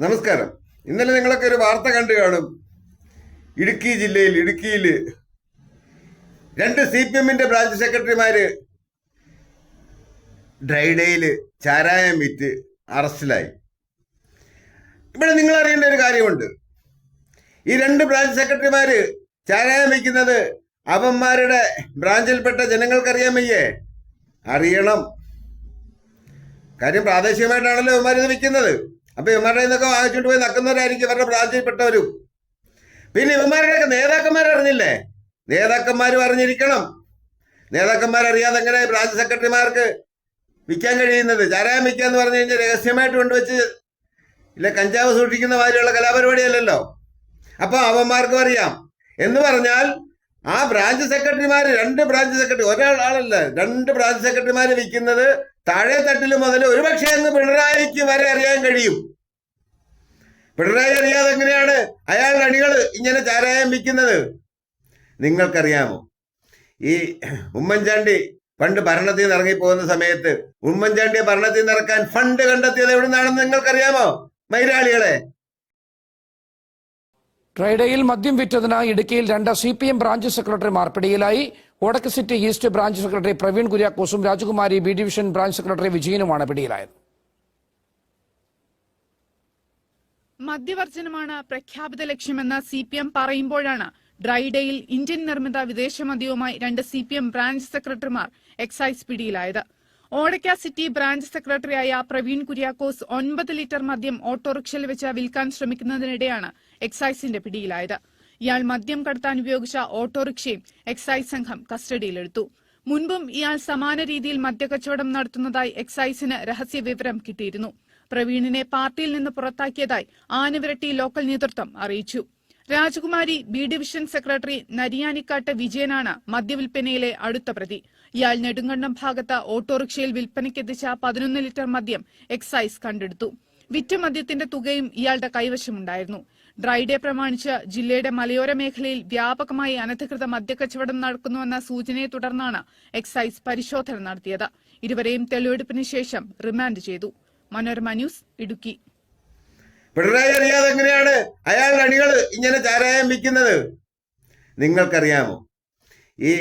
നമസ്കാരം. ഇന്നലെ നിങ്ങളൊക്കെ ഒരു വാർത്ത കണ്ടു കാണും. ഇടുക്കി ജില്ലയിൽ ഇടുക്കിയിൽ രണ്ട് സി പി എമ്മിന്റെ ബ്രാഞ്ച് സെക്രട്ടറിമാര് ഡ്രൈഡേയിൽ ചാരായം വിറ്റ് അറസ്റ്റിലായി. ഇവിടെ നിങ്ങൾ അറിയേണ്ട ഒരു കാര്യമുണ്ട്. ഈ രണ്ട് ബ്രാഞ്ച് സെക്രട്ടറിമാര് ചാരായം വയ്ക്കുന്നത് അവന്മാരുടെ ബ്രാഞ്ചിൽപ്പെട്ട ജനങ്ങൾക്കറിയാൻ വയ്യേ? അറിയണം. കാര്യം പ്രാദേശികമായിട്ടാണല്ലോ അവന്മാരിത് ഇത് വിൽക്കുന്നത് അപ്പൊ ഇവന്മാരുടെ നിന്നൊക്കെ വാങ്ങിച്ചുകൊണ്ട് പോയി നക്കുന്നവരായിരിക്കും ഇവരുടെ ബ്രാഞ്ചിൽപ്പെട്ടവരും പിന്നെ ഇവന്മാരുടെയൊക്കെ നേതാക്കന്മാർ അറിഞ്ഞില്ലേ? നേതാക്കന്മാരും അറിഞ്ഞിരിക്കണം. നേതാക്കന്മാർ അറിയാതെ എങ്ങനെ ബ്രാഞ്ച് സെക്രട്ടറിമാർക്ക് വിൽക്കാൻ കഴിയുന്നത്? ചാരായം വിൽക്കാന്ന് പറഞ്ഞു കഴിഞ്ഞാൽ രഹസ്യമായിട്ട് കൊണ്ടുവച്ച് ഇല്ല കഞ്ചാവ് സൂക്ഷിക്കുന്ന മാതിരിയുള്ള കലാപരിപാടിയല്ലല്ലോ? അപ്പൊ അവന്മാർക്കും അറിയാം. എന്ന് പറഞ്ഞാൽ ആ ബ്രാഞ്ച് സെക്രട്ടറിമാർ രണ്ട് ബ്രാഞ്ച് സെക്രട്ടറി ഒരാളല്ല രണ്ട് ബ്രാഞ്ച് സെക്രട്ടറിമാർ വിൽക്കുന്നത് താഴെ തട്ടിൽ മുതൽ ഒരുപക്ഷെ അങ്ങ് പിണറായിക്ക് വരെ അറിയാൻ കഴിയും. പിണറായി അറിയാതെ എങ്ങനെയാണ് അയാളുടെ അണികൾ ഇങ്ങനെ ചാരായം വിൽക്കുന്നത് നിങ്ങൾക്കറിയാമോ? ഈ ഉമ്മൻചാണ്ടി പണ്ട് ഭരണത്തിൽ നിന്ന് ഇറങ്ങിപ്പോകുന്ന സമയത്ത് ഉമ്മൻചാണ്ടിയെ ഭരണത്തിൽ നിന്ന് ഇറക്കാൻ ഫണ്ട് കണ്ടെത്തിയത് എവിടെ നിന്നാണെന്ന് നിങ്ങൾക്കറിയാമോ മൈരാളികളെ ട്രൈഡേയിൽ മദ്യം വിറ്റതിനായി ഇടുക്കിയിൽ രണ്ട് സി പി എം ബ്രാഞ്ച് സെക്രട്ടറിമാർ പിടിയിലായി വടക്ക് city east branch secretary Praveen കുര്യാക്കോസും Rajakumari B division branch secretary വിജയനുമാണ് പിടിയിലായത്. മദ്യവർജനമാണ് പ്രഖ്യാപിത ലക്ഷ്യമെന്ന് സി പി എം പറയുമ്പോഴാണ് ഡ്രൈഡേയിൽ ഇന്ത്യൻ നിർമ്മിത വിദേശ മദ്യവുമായി രണ്ട് സി പി എം ബ്രാഞ്ച് സെക്രട്ടറിമാർ എക്സൈസ് പിടിയിലായത്. ഓടക്ക സിറ്റി ബ്രാഞ്ച് സെക്രട്ടറിയായ പ്രവീൺ കുര്യാക്കോസ് ഒൻപത് ലിറ്റർ മദ്യം ഓട്ടോറിക്ഷയിൽ വെച്ച് വിൽക്കാൻ ശ്രമിക്കുന്നതിനിടെയാണ് എക്സൈസിന്റെ പിടിയിലായത്. ഇയാൾ മദ്യം കടത്താൻ ഉപയോഗിച്ച ഓട്ടോറിക്ഷയും എക്സൈസ് സംഘം കസ്റ്റഡിയിലെടുത്തു. മുൻപും ഇയാൾ സമാന രീതിയിൽ മദ്യക്കച്ചവടം നടത്തുന്നതായി എക്സൈസിന് രഹസ്യ വിവരം കിട്ടിയിരുന്നു. പ്രവീണിനെ പാർട്ടിയിൽ നിന്ന് പുറത്താക്കിയതായി ആനവിരട്ടി ലോക്കൽ നേതൃത്വം അറിയിച്ചു. രാജകുമാരി ബി ഡിവിഷൻ സെക്രട്ടറി നരിയാനിക്കാട്ട് വിജയനാണ് മദ്യവിൽപ്പനയിലെ അടുത്ത പ്രതി. ഇയാൾ നെടുങ്കണ്ടം ഭാഗത്ത് ഓട്ടോറിക്ഷയിൽ വിൽപ്പനയ്ക്കെത്തിച്ച പതിനൊന്ന് ലിറ്റർ മദ്യം എക്സൈസ് കണ്ടെടുത്തു. വിറ്റ മദ്യത്തിന്റെ തുകയും ഇയാളുടെ കൈവശമുണ്ടായിരുന്നു. ഡ്രൈഡേ പ്രമാണിച്ച് ജില്ലയുടെ മലയോര മേഖലയിൽ വ്യാപകമായി അനധികൃത മദ്യക്കച്ചവടം നടക്കുന്നുവെന്ന സൂചനയെ തുടർന്നാണ് എക്സൈസ് പരിശോധന നടത്തിയത്. ഇരുവരെയും തെളിവെടുപ്പിന് ശേഷം റിമാൻഡ് ചെയ്തു. മനോരമ ന്യൂസ് ഇടുക്കി. പിണറായി അറിയാതെ എങ്ങനെയാണ് അയാളുടെ അണികൾ ഇങ്ങനെ ചാരായം വിൽക്കുന്നത്? നിങ്ങൾക്കറിയാമോ? ഈ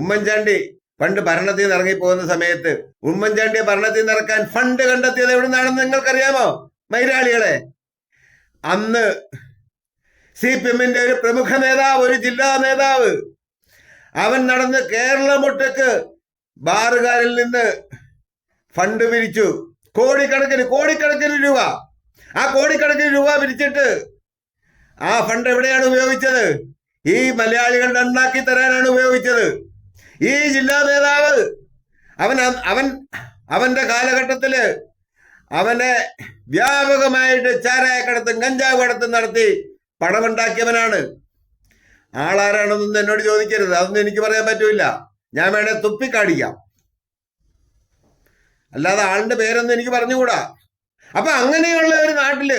ഉമ്മൻചാണ്ടി പണ്ട് ഭരണത്തിൽ നിന്ന് ഇറങ്ങിപ്പോകുന്ന സമയത്ത് ഉമ്മൻചാണ്ടി ഭരണത്തിൽ നിന്ന് ഇറക്കാൻ ഫണ്ട് കണ്ടെത്തിയത് എവിടെ നിന്നാണെന്ന് നിങ്ങൾക്കറിയാമോ? മൈരാളികളെ. അന്ന് സി പി എമ്മിന്റെ ഒരു പ്രമുഖ നേതാവ് ഒരു ജില്ലാ നേതാവ്. അവൻ നടന്ന് കേരളമൊട്ടക്ക് ബാറുകാരിൽ നിന്ന് ഫണ്ട് പിരിച്ചു കോടിക്കണക്കിന് കോടിക്കണക്കിന് രൂപ. ആ കോടിക്കണക്കിന് രൂപ പിരിച്ചിട്ട് ആ ഫണ്ട് എവിടെയാണ് ഉപയോഗിച്ചത്? ഈ മലയാളികളുടെ ഉണ്ടാക്കി തരാനാണ് ഉപയോഗിച്ചത്. ഈ ജില്ലാ നേതാവ് അവൻ അവൻ അവന്റെ കാലഘട്ടത്തിൽ അവനെ വ്യാപകമായിട്ട് ചാരായ കടത്തും കഞ്ചാവ് കടത്തും നടത്തി പണമുണ്ടാക്കിയവനാണ്. ആളാരാണെന്നൊന്നും എന്നോട് ചോദിക്കരുത്. അതൊന്നും എനിക്ക് പറയാൻ പറ്റൂല. ഞാൻ വേണേ തുപ്പിക്കാടിക്കാം. അല്ലാതെ ആളിന്റെ പേരൊന്നും എനിക്ക് പറഞ്ഞുകൂടാ. അപ്പൊ അങ്ങനെയുള്ള ഒരു നാട്ടിൽ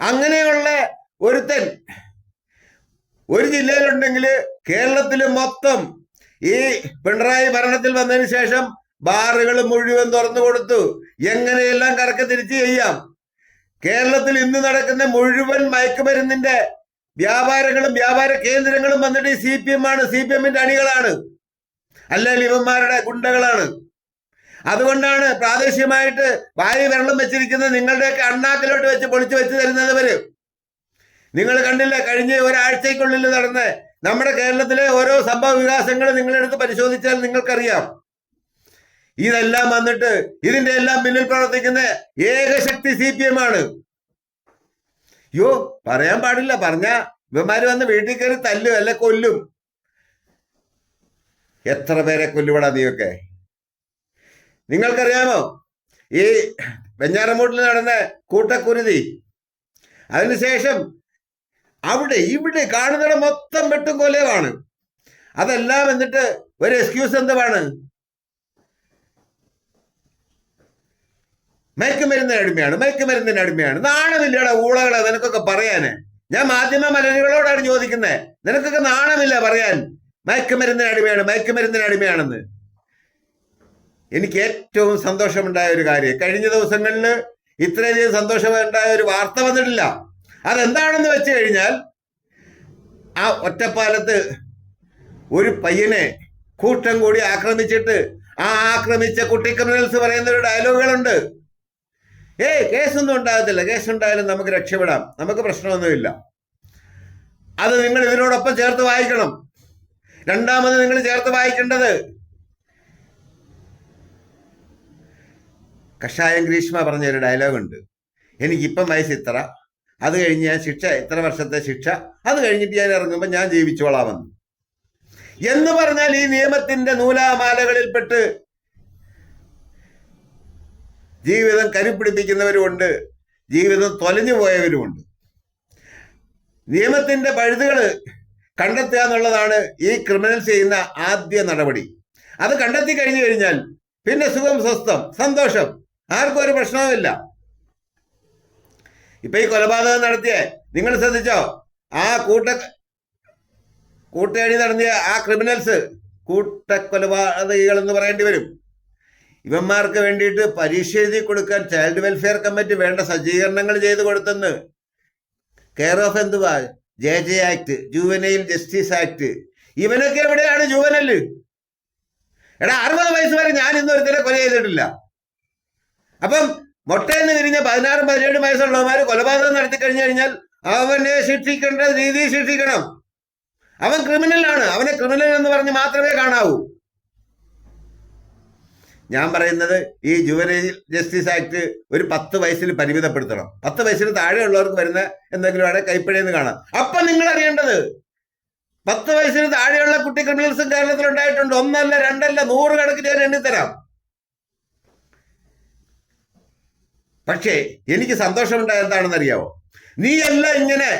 അങ്ങനെയുള്ള ഒരുത്തൻ ഒരു ജില്ലയിലുണ്ടെങ്കിൽ കേരളത്തിൽ മൊത്തം ഈ പിണറായി ഭരണത്തിൽ വന്നതിന് ശേഷം ബാറുകൾ മുഴുവൻ തുറന്നു കൊടുത്തു. എങ്ങനെയെല്ലാം കറക്കെ തിരിച്ചു ചെയ്യാം? കേരളത്തിൽ ഇന്ന് നടക്കുന്ന മുഴുവൻ മയക്കുമരുന്നിന്റെ വ്യാപാരങ്ങളും വ്യാപാര കേന്ദ്രങ്ങളും വന്നിട്ട് സി പി എം ആണ് സി പി എമ്മിന്റെ അണികളാണ്. അല്ലെങ്കിൽ ഇവന്മാരുടെ ഗുണ്ടകളാണ്. അതുകൊണ്ടാണ് പ്രാദേശികമായിട്ട് വായു വെള്ളം വെച്ചിരിക്കുന്നത് നിങ്ങളുടെയൊക്കെ അണ്ണാക്കിലോട്ട് വെച്ച് പൊളിച്ചു വെച്ച് വരെ നിങ്ങൾ കണ്ടില്ല കഴിഞ്ഞ ഒരാഴ്ചയ്ക്കുള്ളിൽ നടന്ന നമ്മുടെ കേരളത്തിലെ ഓരോ സംഭവ വികാസങ്ങൾ നിങ്ങളെടുത്ത് പരിശോധിച്ചാൽ നിങ്ങൾക്കറിയാം. ഇതെല്ലാം വന്നിട്ട് ഇതിന്റെ എല്ലാം പിന്നിൽ പ്രവർത്തിക്കുന്ന ഏകശക്തി സി പി എം ആണ്. യോ പറയാൻ പാടില്ല. പറഞ്ഞ ഇവന്മാര് വന്ന് വീട്ടിൽ കയറി തല്ലും അല്ലെ കൊല്ലും? എത്ര പേരെ കൊല്ലുപടാ നീയൊക്കെ? നിങ്ങൾക്കറിയാമോ? ഈ വെഞ്ഞാറമൂട്ടിൽ നടന്ന കൂട്ടക്കുരുതി അതിനുശേഷം അവിടെ ഇവിടെ കാണുന്നിടം മൊത്തം വെട്ടും കൊലയുമാണ്. അതെല്ലാം എന്നിട്ട് ഒരു എക്സ്ക്യൂസ് എന്തുവാണ്? മയക്കുമരുന്നിന് അടിമയാണ് മയക്കുമരുന്നിന് അടിമയാണ്. നാണമില്ലടാ ഊളകളെ നിനക്കൊക്കെ പറയാന്. ഞാൻ മാധ്യമ മലയാളികളോടാണ് ചോദിക്കുന്നത് നിനക്കൊക്കെ നാണമില്ല പറയാൻ. മയക്കുമരുന്നിന് അടിമയാണ് മയക്കുമരുന്നിന് അടിമയാണെന്ന്. എനിക്ക് ഏറ്റവും സന്തോഷമുണ്ടായ ഒരു കാര്യം കഴിഞ്ഞ ദിവസങ്ങളിൽ ഇത്രയധികം സന്തോഷമുണ്ടായ ഒരു വാർത്ത വന്നിട്ടില്ല. അതെന്താണെന്ന് വെച്ച് കഴിഞ്ഞാൽ ആ ഒറ്റപ്പാലത്ത് ഒരു പയ്യനെ കൂട്ടം കൂടി ആക്രമിച്ചിട്ട് ആ ആക്രമിച്ച കുട്ടി ക്രിമിനൽസ് പറയുന്ന ഒരു ഡയലോഗുകളുണ്ട്. ഏയ് കേസൊന്നും ഉണ്ടാകത്തില്ല. കേസ് ഉണ്ടായാലും നമുക്ക് രക്ഷപ്പെടാം. നമുക്ക് പ്രശ്നമൊന്നുമില്ല. അത് നിങ്ങൾ ഇതിനോടൊപ്പം ചേർത്ത് വായിക്കണം. രണ്ടാമത് നിങ്ങൾ ചേർത്ത് വായിക്കേണ്ടത് കഷായം ഗ്രീഷ്മ പറഞ്ഞ ഒരു ഡയലോഗുണ്ട്. എനിക്കിപ്പം വയസ്സ് ഇത്ര. അത് കഴിഞ്ഞ് ഞാൻ ശിക്ഷ ഇത്ര വർഷത്തെ ശിക്ഷ. അത് കഴിഞ്ഞിട്ട് ഞാൻ ഇറങ്ങുമ്പോൾ ഞാൻ ജീവിച്ചോളാമെന്ന്. എന്ന് പറഞ്ഞാൽ ഈ നിയമത്തിന്റെ നൂലാമാലകളിൽപ്പെട്ട് ജീവിതം കരുപ്പിടിപ്പിക്കുന്നവരുമുണ്ട് ജീവിതം തൊലഞ്ഞു പോയവരുമുണ്ട്. നിയമത്തിന്റെ പഴുതുകൾ കണ്ടെത്തുക എന്നുള്ളതാണ് ഈ ക്രിമിനൽ ചെയ്യുന്ന ആദ്യ നടപടി. അത് കണ്ടെത്തി കഴിഞ്ഞു കഴിഞ്ഞാൽ പിന്നെ സുഖം സ്വസ്ഥം സന്തോഷം ആർക്കും ഒരു പ്രശ്നവുമില്ല. ഇപ്പൊ ഈ കൊലപാതകം നടത്തിയ നിങ്ങൾ ശ്രദ്ധിച്ചോ? ആ കൂട്ട കൂട്ടേണി നടത്തിയ ആ ക്രിമിനൽസ് കൂട്ട കൊലപാതകികൾ എന്ന് പറയേണ്ടി വരും. ഇവന്മാർക്ക് വേണ്ടിയിട്ട് പരീക്ഷ എഴുതി കൊടുക്കാൻ ചൈൽഡ് വെൽഫെയർ കമ്മിറ്റി വേണ്ട സജ്ജീകരണങ്ങൾ ചെയ്തു കൊടുത്തെന്ന്. കെയർ ഓഫ് എന്തുവാ? J J act juvenile justice act ഇവനൊക്കെ എവിടെയാണ് ജൂവനൽ എടാ അറുപത് വയസ്സ് വരെ ഞാൻ ഇന്ന് ഒരുത്തരെ കൊല ചെയ്തിട്ടില്ല. അപ്പം മൊട്ടയെന്ന് വിരിഞ്ഞ പതിനാറും പതിനേഴും വയസ്സുള്ളവന്മാർ കൊലപാതകം നടത്തി കഴിഞ്ഞു കഴിഞ്ഞാൽ അവനെ ശിക്ഷിക്കേണ്ട രീതിയിൽ ശിക്ഷിക്കണം. അവൻ ക്രിമിനലാണ് അവനെ ക്രിമിനൽ എന്ന് പറഞ്ഞ് മാത്രമേ കാണാവൂ. ഞാൻ പറയുന്നത് ഈ ജുവനൈൽ ജസ്റ്റിസ് ആക്ട് ഒരു പത്ത് വയസ്സിൽ പരിമിതപ്പെടുത്തണം. പത്ത് വയസ്സിന് താഴെയുള്ളവർക്ക് വരുന്ന എന്തെങ്കിലും ആണ് കൈപ്പിഴയെന്ന് കാണാം. അപ്പൊ നിങ്ങൾ അറിയേണ്ടത് പത്ത് വയസ്സിന് താഴെയുള്ള കുട്ടി ക്രിമിനൽസും കേരളത്തിൽ ഉണ്ടായിട്ടുണ്ട്. ഒന്നല്ല രണ്ടല്ല നൂറ് കണക്കിന് ഞാൻ എണ്ണിത്തരാം. പക്ഷേ എനിക്ക് സന്തോഷമുണ്ടായ എന്താണെന്ന് അറിയാവോ? നീയല്ല ഇങ്ങനെ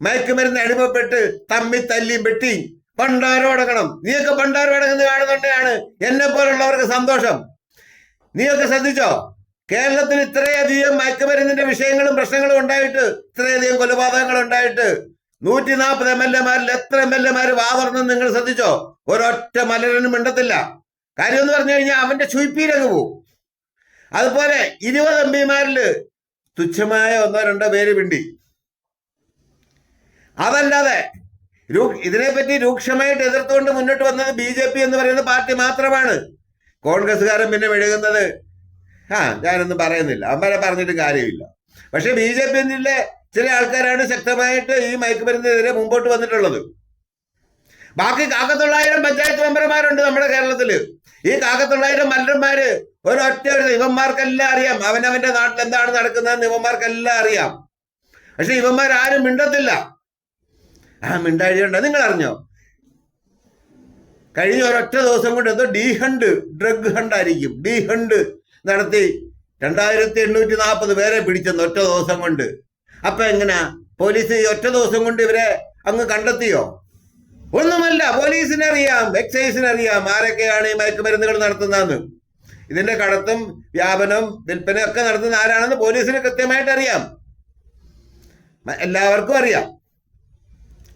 മയക്കുമരുന്ന് അടിമപ്പെട്ട് തമ്മി തല്ലിയും വെട്ടി പണ്ടാരം അടങ്ങണം. നീയൊക്കെ പണ്ടാരം അടങ്ങുന്ന കാണുന്നുണ്ടെയാണ് എന്നെ പോലുള്ളവർക്ക് സന്തോഷം. നീയൊക്കെ ശ്രദ്ധിച്ചോ? കേരളത്തിൽ ഇത്രയധികം മയക്കുമരുന്നിന്റെ വിഷയങ്ങളും പ്രശ്നങ്ങളും ഉണ്ടായിട്ട് ഇത്രയധികം കൊലപാതകങ്ങൾ ഉണ്ടായിട്ട് നൂറ്റി നാൽപ്പത് എം എൽ എമാരിൽ എത്ര എം എൽ എമാര് വാവർന്നെന്ന് നിങ്ങൾ ശ്രദ്ധിച്ചോ? ഒരൊറ്റ മലരനും മിണ്ടത്തില്ല. കാര്യം എന്ന് പറഞ്ഞു കഴിഞ്ഞാൽ അവന്റെ ചുയിപ്പീരങ്ങ് പോവും. അതുപോലെ ഇരുപത് എം പിമാരിൽ തുച്ഛമായ ഒന്നോ രണ്ടോ പേര് പിണ്ടി അതല്ലാതെ ഇതിനെപ്പറ്റി രൂക്ഷമായിട്ട് എതിർത്തുകൊണ്ട് മുന്നോട്ട് വന്നത് ബി ജെ പി എന്ന് പറയുന്ന പാർട്ടി മാത്രമാണ്. കോൺഗ്രസ്സുകാരൻ പിന്നെ മെഴുകുന്നത്. ആ ഞാനൊന്നും പറയുന്നില്ല. അമ്മരെ പറഞ്ഞിട്ട് കാര്യമില്ല. പക്ഷെ ബി ജെ പിന്നിലെ ചില ആൾക്കാരാണ് ശക്തമായിട്ട് ഈ മയക്കുമരുന്നിനെതിരെ മുമ്പോട്ട് വന്നിട്ടുള്ളത്. ബാക്കി കാക്കത്തൊള്ളായിരം പഞ്ചായത്ത് മെമ്പർമാരുണ്ട് നമ്മുടെ കേരളത്തിൽ. ഈ കാക്കത്തൊള്ളായിരം മല്ലന്മാര് ഒരൊറ്റ ഒരു ഇവന്മാർക്കെല്ലാം അറിയാം. അവനവന്റെ നാട്ടിൽ എന്താണ് നടക്കുന്നതെന്ന് ഇവന്മാർക്കെല്ലാം അറിയാം. പക്ഷെ ഇവന്മാരാരും മിണ്ടത്തില്ല. ആ മിണ്ടാഴിയുണ്ട് നിങ്ങൾ അറിഞ്ഞോ കഴിഞ്ഞ ഒരൊറ്റ ദിവസം കൊണ്ട് എന്തോ ഡി ഹണ്ട് ഡ്രഗ് ഹണ്ട് ആയിരിക്കും ഡി ഹണ്ട് നടത്തി രണ്ടായിരത്തി എണ്ണൂറ്റി നാൽപ്പത് പേരെ പിടിച്ചെന്ന് ഒറ്റ ദിവസം കൊണ്ട്. അപ്പൊ എങ്ങനെ? പോലീസ് ഈ ഒറ്റ ദിവസം കൊണ്ട് ഇവരെ അങ്ങ് കണ്ടെത്തിയോ? ഒന്നുമല്ല പോലീസിന് അറിയാം എക്സൈസിന് അറിയാം ആരൊക്കെയാണ് ഈ മയക്കുമരുന്നുകൾ നടത്തുന്നതെന്ന്. ഇതിന്റെ കടത്തും വ്യാപനം വിൽപ്പനയും ഒക്കെ നടത്തുന്ന ആരാണെന്ന് പോലീസിന് കൃത്യമായിട്ട് അറിയാം എല്ലാവർക്കും അറിയാം.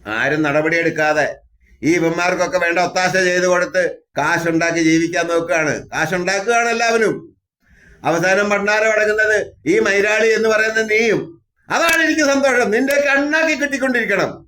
ആരും നടപടിയെടുക്കാതെ ഈ ഇവന്മാർക്കൊക്കെ വേണ്ട ഒത്താശ ചെയ്തു കൊടുത്ത് കാശുണ്ടാക്കി ജീവിക്കാൻ നോക്കുകയാണ്. കാശുണ്ടാക്കുകയാണ് എല്ലാവരും. അവസാനം ഭണ്ഡാരം അടങ്ങുന്നത് ഈ മൈരാളി എന്ന് പറയുന്ന നീയും. അതാണ് എനിക്ക് സന്തോഷം. നിന്റെ കണ്ണാക്കി കിട്ടിക്കൊണ്ടിരിക്കണം.